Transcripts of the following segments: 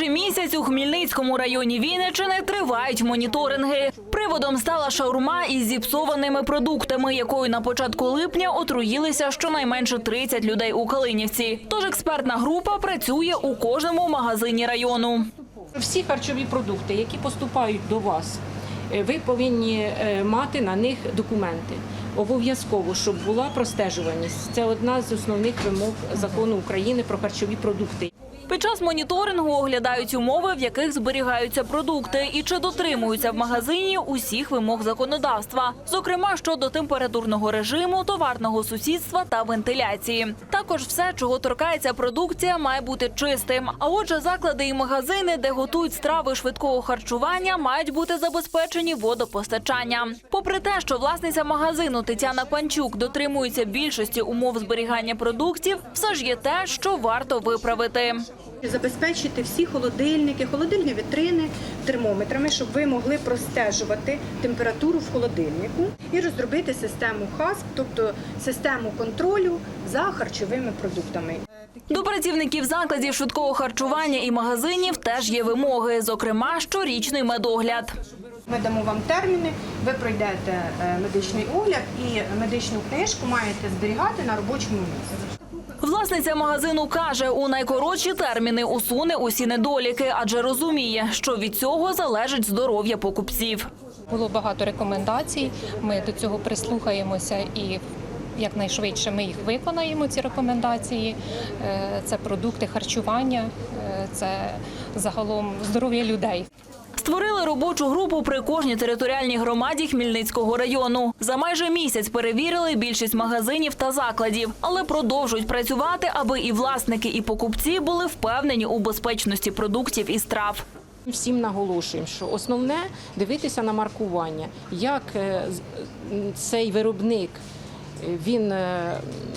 майже місяць у Хмільницькому районі Вінниччини тривають моніторинги. Приводом стала шаурма із зіпсованими продуктами, якою на початку липня отруїлися щонайменше 30 людей у Калинівці. Тож експертна група працює у кожному магазині району. Всі харчові продукти, які поступають до вас, е, ви повинні е, мати на них документи. Обов'язково, щоб була простежуваність. Це одна з основних вимог закону України про харчові продукти. Під час моніторингу оглядають умови, в яких зберігаються продукти, і чи дотримуються в магазині усіх вимог законодавства, зокрема щодо температурного режиму, товарного сусідства та вентиляції. Також все, чого торкається продукція, має бути чистим. А отже, заклади і магазини, де готують страви швидкого харчування, мають бути забезпечені водопостачанням. Попри те, що власниця магазину Тетяна Панчук дотримується більшості умов зберігання продуктів, все ж є те, що варто виправити. Забезпечити всі холодильники, холодильні вітрини термометрами, щоб ви могли простежувати температуру в холодильнику і розробити систему ХАСП, тобто систему контролю за харчовими продуктами. До працівників закладів швидкого харчування і магазинів теж є вимоги, зокрема щорічний медогляд. Ми дамо вам терміни, ви пройдете е, медичний огляд і медичну книжку маєте зберігати на робочому місці. Власниця магазину каже, у найкоротші терміни усуне усі недоліки, адже розуміє, що від цього залежить здоров'я покупців. Було багато рекомендацій. Ми до цього прислухаємося і якнайшвидше ми їх виконаємо. Ці рекомендації. Е, Це продукти харчування, е, це загалом здоров'я людей. Створили робочу групу при кожній територіальній громаді Хмільницького району. За майже місяць перевірили більшість магазинів та закладів, але продовжують працювати, аби і власники, і покупці були впевнені у безпечності продуктів і страв. Всім наголошуємо, що основне дивитися на маркування, як е, цей виробник е, він е,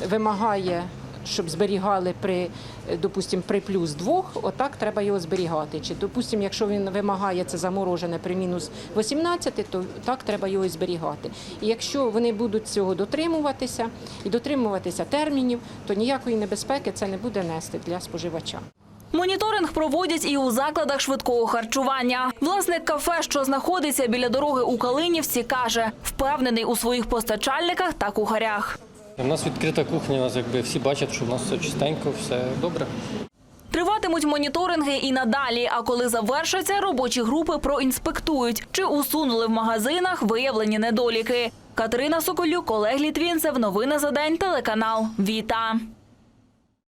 вимагає. Щоб зберігали при, допустим, при плюс двох, отак треба його зберігати. Чи, допустим, якщо він вимагає це заморожене при мінус 18, то так треба його зберігати. І якщо вони будуть цього дотримуватися і дотримуватися термінів, то ніякої небезпеки це не буде нести для споживача. Моніторинг проводять і у закладах швидкого харчування. Власник кафе, що знаходиться біля дороги у Калинівці, каже, впевнений у своїх постачальниках та кухарях. У нас відкрита кухня, у нас якби всі бачать, що в нас все чистенько, все добре. Триватимуть моніторинги і надалі. А коли завершаться, робочі групи проінспектують, чи усунули в магазинах виявлені недоліки. Катерина Соколюк, Олег Літвінцев. Новини за день. Телеканал Віта.